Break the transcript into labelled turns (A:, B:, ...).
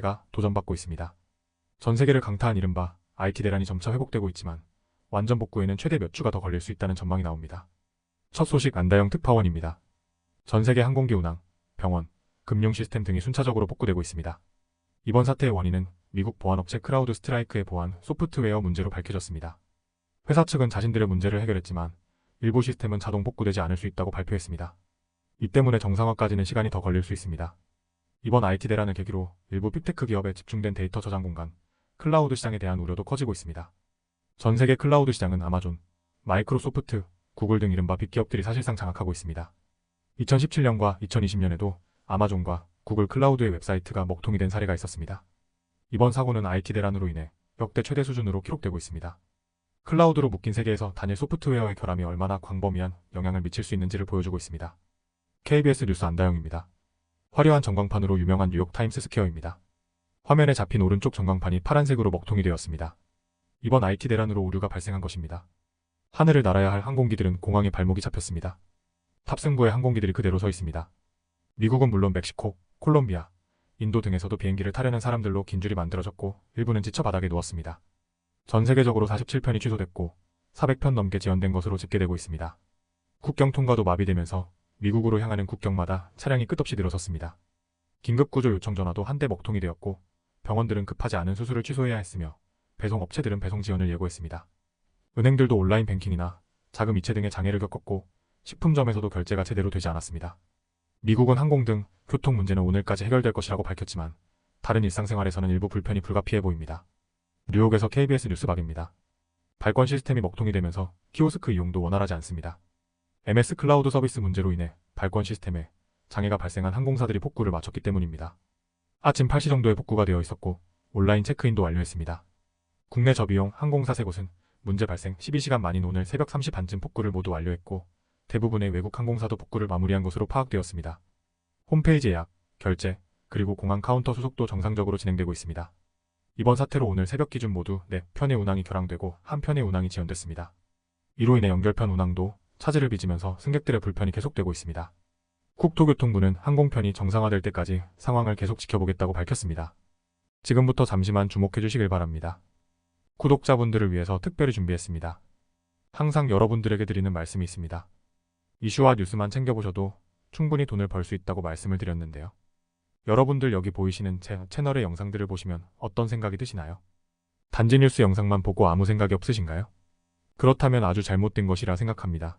A: 가 도전받고 있습니다. 전 세계를 강타한 이른바 IT 대란이 점차 회복되고 있지만 완전 복구에는 최대 몇 주가 더 걸릴 수 있다는 전망이 나옵니다. 첫 소식 안다영 특파원입니다. 전 세계 항공기 운항, 병원, 금융 시스템 등이 순차적으로 복구되고 있습니다. 이번 사태의 원인은 미국 보안업체 크라우드 스트라이크의 보안 소프트웨어 문제로 밝혀졌습니다. 회사 측은 자신들의 문제를 해결했지만 일부 시스템은 자동 복구되지 않을 수 있다고 발표했습니다. 이 때문에 정상화까지는 시간이 더 걸릴 수 있습니다. 이번 IT 대란을 계기로 일부 빅테크 기업에 집중된 데이터 저장 공간, 클라우드 시장에 대한 우려도 커지고 있습니다. 전 세계 클라우드 시장은 아마존, 마이크로소프트, 구글 등 이른바 빅기업들이 사실상 장악하고 있습니다. 2017년과 2020년에도 아마존과 구글 클라우드의 웹사이트가 먹통이 된 사례가 있었습니다. 이번 사고는 IT 대란으로 인해 역대 최대 수준으로 기록되고 있습니다. 클라우드로 묶인 세계에서 단일 소프트웨어의 결함이 얼마나 광범위한 영향을 미칠 수 있는지를 보여주고 있습니다. KBS 뉴스 안다영입니다. 화려한 전광판으로 유명한 뉴욕타임스 스퀘어입니다. 화면에 잡힌 오른쪽 전광판이 파란색으로 먹통이 되었습니다. 이번 IT 대란으로 오류가 발생한 것입니다. 하늘을 날아야 할 항공기들은 공항에 발목이 잡혔습니다. 탑승구에 항공기들이 그대로 서 있습니다. 미국은 물론 멕시코, 콜롬비아, 인도 등에서도 비행기를 타려는 사람들로 긴 줄이 만들어졌고 일부는 지쳐 바닥에 누웠습니다. 전 세계적으로 47편이 취소됐고 400편 넘게 지연된 것으로 집계되고 있습니다. 국경 통과도 마비되면서 미국으로 향하는 국경마다 차량이 끝없이 늘어섰습니다. 긴급구조 요청 전화도 한대 먹통이 되었고 병원들은 급하지 않은 수술을 취소해야 했으며 배송업체들은 배송 지연을 예고했습니다. 은행들도 온라인 뱅킹이나 자금 이체 등의 장애를 겪었고 식품점에서도 결제가 제대로 되지 않았습니다. 미국은 항공 등 교통 문제는 오늘까지 해결될 것이라고 밝혔지만 다른 일상생활에서는 일부 불편이 불가피해 보입니다. 뉴욕에서 KBS 뉴스박입니다. 발권 시스템이 먹통이 되면서 키오스크 이용도 원활하지 않습니다. MS 클라우드 서비스 문제로 인해 발권 시스템에 장애가 발생한 항공사들이 복구를 마쳤기 때문입니다. 아침 8시 정도에 복구가 되어 있었고 온라인 체크인도 완료했습니다. 국내 저비용 항공사 세 곳은 문제 발생 12시간 만인 오늘 새벽 3시 반쯤 복구를 모두 완료했고 대부분의 외국 항공사도 복구를 마무리한 것으로 파악되었습니다. 홈페이지 예약, 결제, 그리고 공항 카운터 수속도 정상적으로 진행되고 있습니다. 이번 사태로 오늘 새벽 기준 모두 4편의 운항이 결항되고 한 편의 운항이 지연됐습니다. 이로 인해 연결편 운항도 차질을 빚으면서 승객들의 불편이 계속되고 있습니다. 국토교통부는 항공편이 정상화될 때까지 상황을 계속 지켜보겠다고 밝혔습니다. 지금부터 잠시만 주목해 주시길 바랍니다. 구독자분들을 위해서 특별히 준비했습니다. 항상 여러분들에게 드리는 말씀이 있습니다. 이슈와 뉴스만 챙겨보셔도 충분히 돈을 벌 수 있다고 말씀을 드렸는데요. 여러분들 여기 보이시는 제 채널의 영상들을 보시면 어떤 생각이 드시나요? 단지 뉴스 영상만 보고 아무 생각이 없으신가요? 그렇다면 아주 잘못된 것이라 생각합니다.